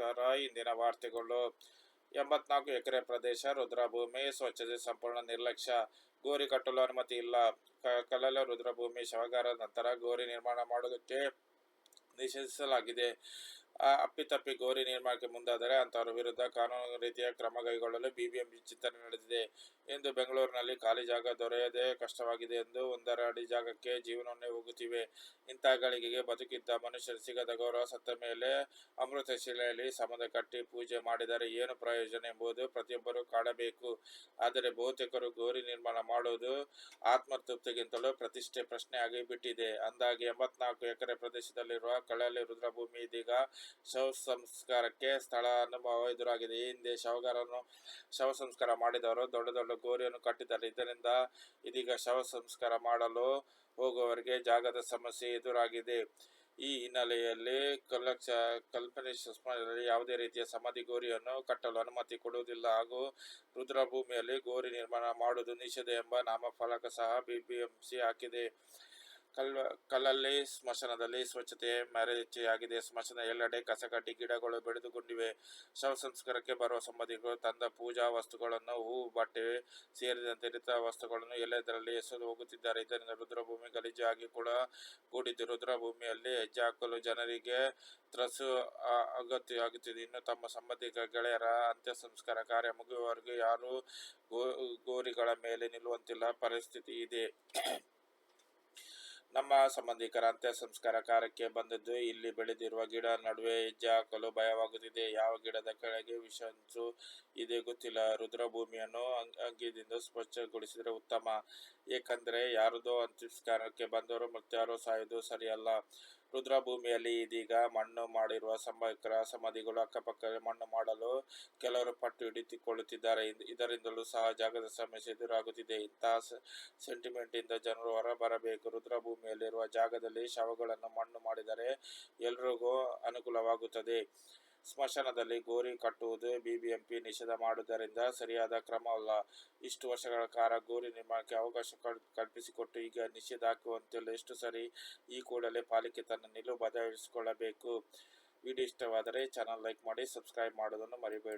ನಮಸ್ಕಾರ. ಇಂದಿನ ವಾರ್ತೆಗಳು. ಎಂಬತ್ನಾಲ್ಕು ಎಕರೆ ಪ್ರದೇಶ ರುದ್ರಭೂಮಿ, ಸ್ವಚ್ಛತೆ ಸಂಪೂರ್ಣ ನಿರ್ಲಕ್ಷ್ಯ. ಗೋರಿ ಕಟ್ಟಲು ಅನುಮತಿ ಇಲ್ಲ. ಕಲಲ ರುದ್ರಭೂಮಿ, ಶವಗಾರ ನಂತರ ಗೋರಿ ನಿರ್ಮಾಣ ಮಾಡುವುದಕ್ಕೆ ನಿಷೇಧಿಸಲಾಗಿದೆ. ಅಪ್ಪಿತಪ್ಪಿ ಗೋರಿ ನಿರ್ಮಾಣಕ್ಕೆ ಮುಂದಾದರೆ ಅಂತವರ ವಿರುದ್ಧ ಕಾನೂನು ರೀತಿಯ ಕ್ರಮ ಕೈಗೊಳ್ಳಲು ಬಿಬಿಎಂಪಿ ಚಿಂತನೆ ನಡೆದಿದೆ ಎಂದು ಬೆಂಗಳೂರಿನಲ್ಲಿ ಖಾಲಿ ಜಾಗ ದೊರೆಯದೆ ಕಷ್ಟವಾಗಿದೆ ಎಂದು ಒಂದರ ಅಡಿ ಜಾಗಕ್ಕೆ ಜೀವನವನ್ನೇ ಹೋಗುತ್ತಿವೆ. ಇಂಥ ಗಳಿಗೆಗೆ ಬದುಕಿದ್ದ ಮನುಷ್ಯರು ಸಿಗದ ಗೌರವ ಸತ್ತ ಮೇಲೆ ಅಮೃತ ಶಿಲೆಯಲ್ಲಿ ಸಮದ ಕಟ್ಟಿ ಪೂಜೆ ಮಾಡಿದರೆ ಏನು ಪ್ರಯೋಜನ ಎಂಬುದು ಪ್ರತಿಯೊಬ್ಬರೂ ಕಾಡಬೇಕು ಆದರೆ ಬಹುತೇಕರು ಗೋರಿ ನಿರ್ಮಾಣ ಮಾಡುವುದು ಆತ್ಮತೃಪ್ತಿಗಿಂತಲೂ ಪ್ರತಿಷ್ಠೆ ಪ್ರಶ್ನೆ ಆಗಿಬಿಟ್ಟಿದೆ ಅಂದಾಗಿ ಎಂಬತ್ನಾಲ್ಕು ಎಕರೆ ಪ್ರದೇಶದಲ್ಲಿರುವ ಕಳಲೆ ರುದ್ರಭೂಮಿ ಇದೀಗ ಶವ ಸಂಸ್ಕಾರಕ್ಕೆ ಸ್ಥಳ ಅನುಭವ ಎದುರಾಗಿದೆ. ಈ ಹಿಂದೆ ಶವಗಾರನ್ನು ಶವ ಸಂಸ್ಕಾರ ಮಾಡಿದವರು ದೊಡ್ಡ ದೊಡ್ಡ ಗೋರಿಯನ್ನು ಕಟ್ಟಿದ್ದಾರೆ. ಇದರಿಂದ ಇದೀಗ ಶವ ಸಂಸ್ಕಾರ ಮಾಡಲು ಹೋಗುವವರಿಗೆ ಜಾಗದ ಸಮಸ್ಯೆ ಎದುರಾಗಿದೆ. ಈ ಹಿನ್ನೆಲೆಯಲ್ಲಿ ಕಲಕ್ಷ, ಕಲ್ಪನೆ ಸುಸ್ಮದಲ್ಲಿ ಯಾವುದೇ ರೀತಿಯ ಸಮಾಧಿ ಗೋರಿಯನ್ನು ಕಟ್ಟಲು ಅನುಮತಿ ಕೊಡುವುದಿಲ್ಲ. ಹಾಗೂ ರುದ್ರಭೂಮಿಯಲ್ಲಿ ಗೋರಿ ನಿರ್ಮಾಣ ಮಾಡುವುದು ನಿಷೇಧ ಎಂಬ ನಾಮಫಲಕ ಸಹ ಬಿಬಿಎಂಸಿ ಹಾಕಿದೆ. ಕಲ್, ಕಲ್ಲಲ್ಲಿ ಸ್ಮಶಾನದಲ್ಲಿ ಸ್ವಚ್ಛತೆ ಮರೆಯಾಗಿದೆ ಸ್ಮಶಾನ ಎಲ್ಲೆಡೆ ಕಸಕಡ್ಡಿ ಗಿಡಗಳು ಬೆಳೆದುಕೊಂಡಿವೆ. ಶವ ಸಂಸ್ಕಾರಕ್ಕೆ ಬರುವ ಸಂಬಂಧಿಕರು ತಂದ ಪೂಜಾ ವಸ್ತುಗಳನ್ನು ಹೂ ಬಟ್ಟೆ ಸೇರಿದಂತೆ ಇತರ ವಸ್ತುಗಳನ್ನು ಎಲ್ಲದರಲ್ಲಿ ಎಸೆದು ಹೋಗುತ್ತಿದ್ದಾರೆ. ಇದರಿಂದ ರುದ್ರಭೂಮಿ ಗಲೀಜು ಆಗಿ ಕೂಡ ಕೂಡಿದ್ದು. ರುದ್ರಭೂಮಿಯಲ್ಲಿ ಹೆಜ್ಜೆ ಹಾಕಲು ಜನರಿಗೆ ತ್ರಸು ಅಗತ್ಯ ಆಗುತ್ತಿದೆ ಇನ್ನು ತಮ್ಮ ಸಂಬಂಧಿಕ ಗೆಳೆಯರ ಅಂತ್ಯ ಸಂಸ್ಕಾರ ಕಾರ್ಯ ಮುಗಿಯುವವರೆಗೂ ಯಾರೂ ಗೋರಿಗಳ ಮೇಲೆ ನಿಲ್ಲುವಂತಿಲ್ಲ. ಪರಿಸ್ಥಿತಿ ಇದೆ. ನಮ್ಮ ಸಂಬಂಧಿಕರ ಅಂತ್ಯ ಸಂಸ್ಕಾರ ಕಾರ್ಯಕ್ಕೆ ಬಂದದ್ದು, ಇಲ್ಲಿ ಬೆಳೆದಿರುವ ಗಿಡ ನಡುವೆ ಹೆಜ್ಜೆ ಹಾಕಲು ಭಯವಾಗುತ್ತಿದೆ. ಯಾವ ಗಿಡದ ಕೆಳಗೆ ವಿಷಂಚು ಇದೆ ಗೊತ್ತಿಲ್ಲ. ರುದ್ರಭೂಮಿಯನ್ನು ಅಂಗ್- ಅಂಗಿದಿಂದ ಸ್ವಚ್ಛಗೊಳಿಸಿದರೆ ಉತ್ತಮ. ಏಕೆಂದರೆ ಯಾರದೋ ಅಂತ್ಯಸ್ಕಾರಕ್ಕೆ ಬಂದವರು ಮತ್ತಾರೋ ಸಾಯೋದು ಸರಿಯಲ್ಲ. ರುದ್ರಭೂಮಿಯಲ್ಲಿ ಇದೀಗ ಮಣ್ಣು ಮಾಡಿರುವ ಸಂಬಂಧಿಕರ ಸಮಾಧಿಗಳು ಅಕ್ಕಪಕ್ಕ ಮಣ್ಣು ಮಾಡಲು ಕೆಲವರು ಪಟ್ಟು ಹಿಡಿದುಕೊಳ್ಳುತ್ತಿದ್ದಾರೆ. ಇದರಿಂದಲೂ ಸಹ ಜಾಗದ ಸಮಸ್ಯೆ ಎದುರಾಗುತ್ತಿದೆ. ಇಂತಹ ಸೆಂಟಿಮೆಂಟ್ ಇಂದ ಜನರು ಹೊರಬರಬೇಕು. ರುದ್ರಭೂಮಿಯಲ್ಲಿರುವ ಜಾಗದಲ್ಲಿ ಶವಗಳನ್ನು ಮಣ್ಣು ಮಾಡಿದರೆ ಎಲ್ರಿಗೂ ಅನುಕೂಲವಾಗುತ್ತದೆ. ಸ್ಮಶಾನದಲ್ಲಿ ಗೋರಿ ಕಟ್ಟುವುದು ಬಿಬಿಎಂಪಿ ನಿಷೇಧ ಮಾಡುವುದರಿಂದ ಸರಿಯಾದ ಕ್ರಮವಲ್ಲ. ಇಷ್ಟು ವರ್ಷಗಳ ಕಾಲ ಗೋರಿ ನಿರ್ಮಾಣಕ್ಕೆ ಅವಕಾಶ ಕಲ್- ಕಲ್ಪಿಸಿಕೊಟ್ಟು ಈಗ ನಿಷೇಧ ಹಾಕುವಂತಿಲ್ಲ. ಎಷ್ಟು ಸರಿ ಈ ಕೂಡಲೇ ಪಾಲಿಕೆ ತನ್ನ ನಿಲುವು ಬದಲಿಸಿಕೊಳ್ಳಬೇಕು ವಿಡಿಯೋ ಇಷ್ಟವಾದರೆ ಚಾನಲ್ ಲೈಕ್ ಮಾಡಿ, ಸಬ್ಸ್ಕ್ರೈಬ್ ಮಾಡೋದನ್ನು ಮರಿಬೇಡಿ.